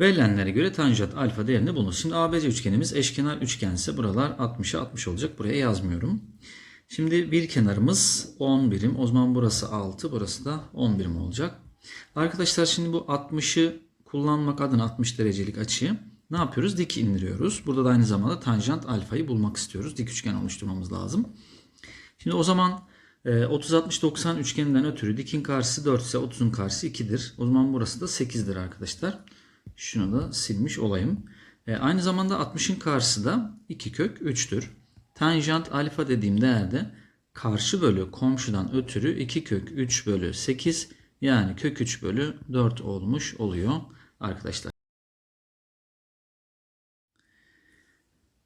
Verilenlere göre tanjant alfa değerini bulunuz. Şimdi ABC üçgenimiz eşkenar üçgense buralar 60'a 60 olacak. Buraya yazmıyorum. Şimdi bir kenarımız 10 birim. O zaman burası 6, burası da 10 birim olacak. Arkadaşlar şimdi bu 60'ı kullanmak adına 60 derecelik açıyı ne yapıyoruz? Dik indiriyoruz. Burada da aynı zamanda tanjant alfayı bulmak istiyoruz. Dik üçgen oluşturmamız lazım. Şimdi o zaman e, 30-60-90 üçgeninden ötürü dikin karşısı 4 ise 30'un karşısı 2'dir. O zaman burası da 8'dir arkadaşlar. Şunu da silmiş olayım. E, aynı zamanda 60'ın karşısı da 2 kök 3'tür. Tanjant alfa dediğim değerde karşı bölü komşudan ötürü 2 kök 3 bölü 8 yani kök 3 bölü 4 olmuş oluyor arkadaşlar.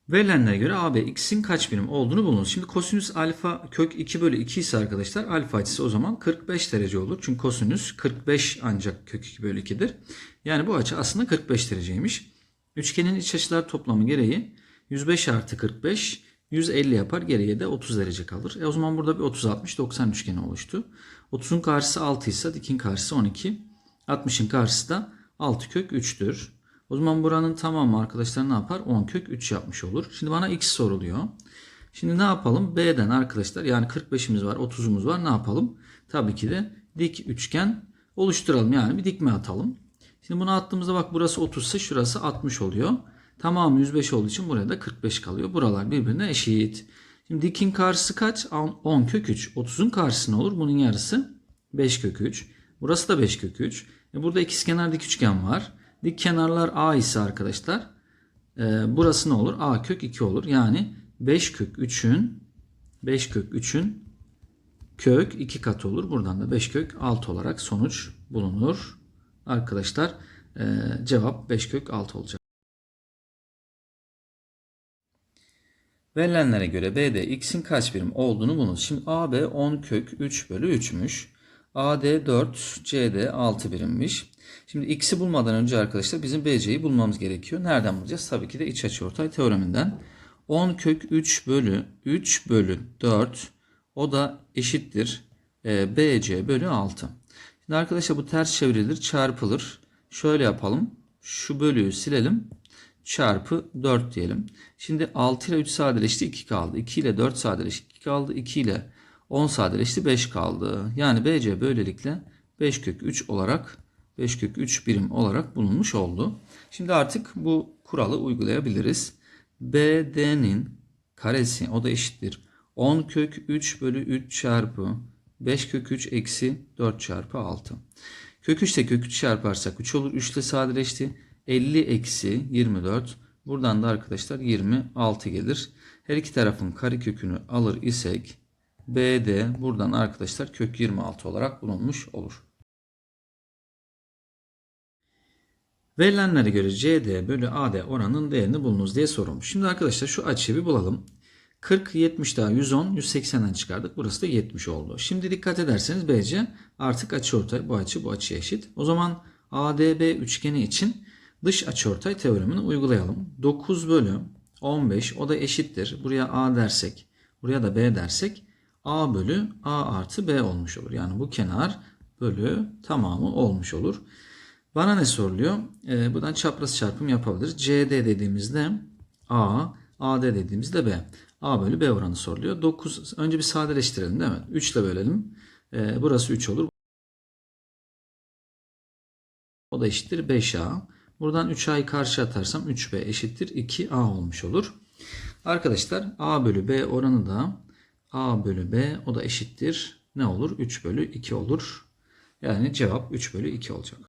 Verilenlere göre AB x'in kaç birim olduğunu bulunuz. Şimdi kosinüs alfa kök 2 bölü 2 ise arkadaşlar alfa açısı o zaman 45 derece olur. Çünkü kosinüs 45 ancak kök 2 bölü 2'dir. Yani bu açı aslında 45 dereceymiş. Üçgenin iç açılar toplamı gereği 105 artı 45 150 yapar. Geriye de 30 derece kalır. E o zaman burada bir 30-60-90 üçgeni oluştu. 30'un karşısı 6 ise dikin karşısı 12. 60'ın karşısı da 6 kök 3'tür. O zaman buranın tamamı arkadaşlar ne yapar? 10 kök 3 yapmış olur. Şimdi bana x soruluyor. Şimdi ne yapalım? B'den arkadaşlar yani 45'imiz var 30'umuz var ne yapalım? Tabii ki de dik üçgen oluşturalım. Yani bir dikme atalım. Şimdi bunu attığımızda bak burası 30 ise şurası 60 oluyor. Tamamı 105 olduğu için buraya da 45 kalıyor. Buralar birbirine eşit. Şimdi dikin karşısı kaç? 10 kök 3. 30'un karşısı ne olur? Bunun yarısı 5 kök 3. Burası da 5 kök 3. E burada ikizkenar dik üçgen var. Dik kenarlar A ise arkadaşlar e, burası ne olur? A kök 2 olur. Yani 5 kök 3'ün 5 kök 3'ün kök 2 katı olur. Buradan da 5 kök 6 olarak sonuç bulunur. Arkadaşlar e, cevap 5 kök 6 olacak. Verilenlere göre B'de x'in kaç birim olduğunu bulunuz. Şimdi AB 10 kök 3 bölü 3'müş. AD 4, CD 6 birimmiş. Şimdi x'i bulmadan önce arkadaşlar bizim BC'yi bulmamız gerekiyor. Nereden bulacağız? Tabii ki de iç açıortay teoreminden. 10 kök 3 bölü 3 bölü 4 o da eşittir e, BC bölü 6. Şimdi arkadaşlar bu ters çevrilir çarpılır. Şöyle yapalım. Şu bölüyü silelim. Çarpı 4 diyelim. Şimdi 6 ile 3 sadeleşti 2 kaldı. 2 ile 4 sadeleşti 2 kaldı. 2 ile 10 sadeleşti 5 kaldı. Yani BC böylelikle 5 kök 3 olarak 5 kök 3 birim olarak bulunmuş oldu. Şimdi artık bu kuralı uygulayabiliriz. BD'nin karesi o da eşittir. 10 kök 3 bölü 3 çarpı 5 kök 3 eksi 4 çarpı 6. Kök 3 ile kök 3 çarparsak 3 olur. 3 ile sadeleşti. 50 eksi 24. Buradan da arkadaşlar 26 gelir. Her iki tarafın karekökünü alır isek BD buradan arkadaşlar kök 26 olarak bulunmuş olur. Verilenlere göre CD bölü AD oranının değerini bulunuz diye sorulmuş. Şimdi arkadaşlar şu açıyı bir bulalım. 40, 70 daha 110, 180'den çıkardık. Burası da 70 oldu. Şimdi dikkat ederseniz BC artık açıortay bu açı bu açıya eşit. O zaman ADB üçgeni için dış açıortay teoremini uygulayalım. 9 bölü 15 o da eşittir. Buraya A dersek, buraya da B dersek A bölü A artı B olmuş olur. Yani bu kenar bölü tamamı olmuş olur. Bana ne soruluyor? Ee, buradan çapraz çarpım yapabiliriz. CD dediğimizde A, AD dediğimizde B. A bölü B oranı soruluyor. 9, önce bir sadeleştirelim değil mi? 3 ile bölelim. Ee, burası 3 olur. O da eşittir 5A. Buradan 3A'yı karşı atarsam 3B eşittir 2A olmuş olur. Arkadaşlar A bölü B oranı da A bölü B o da eşittir ne olur? 3 bölü 2 olur. Yani cevap 3 bölü 2 olacak.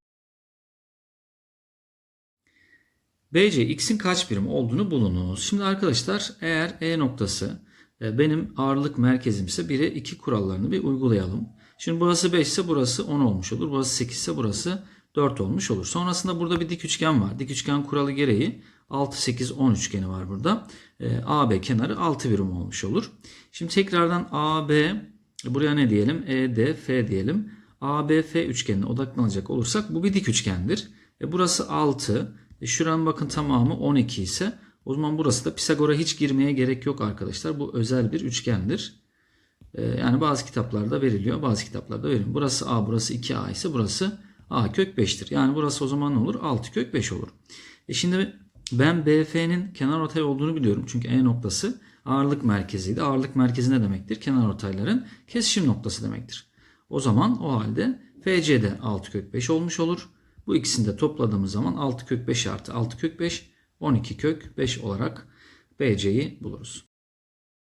BC x'in kaç birim olduğunu bulunuz. Şimdi arkadaşlar eğer E noktası e, benim ağırlık merkezimse 1'e 2 kurallarını bir uygulayalım. Şimdi burası 5 ise burası 10 olmuş olur. Burası 8 ise burası 4 olmuş olur. Sonrasında burada bir dik üçgen var. Dik üçgen kuralı gereği 6, 8, 10 üçgeni var burada. E, AB kenarı 6 birim olmuş olur. Şimdi tekrardan AB buraya ne diyelim? ED, F diyelim. ABF üçgenine odaklanacak olursak bu bir dik üçgendir. E, burası 6. E, şuranın bakın tamamı 12 ise o zaman burası da Pisagor'a hiç girmeye gerek yok arkadaşlar. Bu özel bir üçgendir. E, yani bazı kitaplarda veriliyor, bazı kitaplarda verilmiyor. Burası A, burası 2A ise burası A kök 5'tir. Yani burası o zaman ne olur? 6 kök 5 olur. E şimdi ben BF'nin kenar ortay olduğunu biliyorum. Çünkü E noktası ağırlık merkeziydi. Ağırlık merkezi ne demektir? Kenar ortayların kesişim noktası demektir. O zaman o halde FC de 6 kök 5 olmuş olur. Bu ikisini de topladığımız zaman 6 kök 5 artı 6 kök 5 12 kök 5 olarak BC'yi buluruz.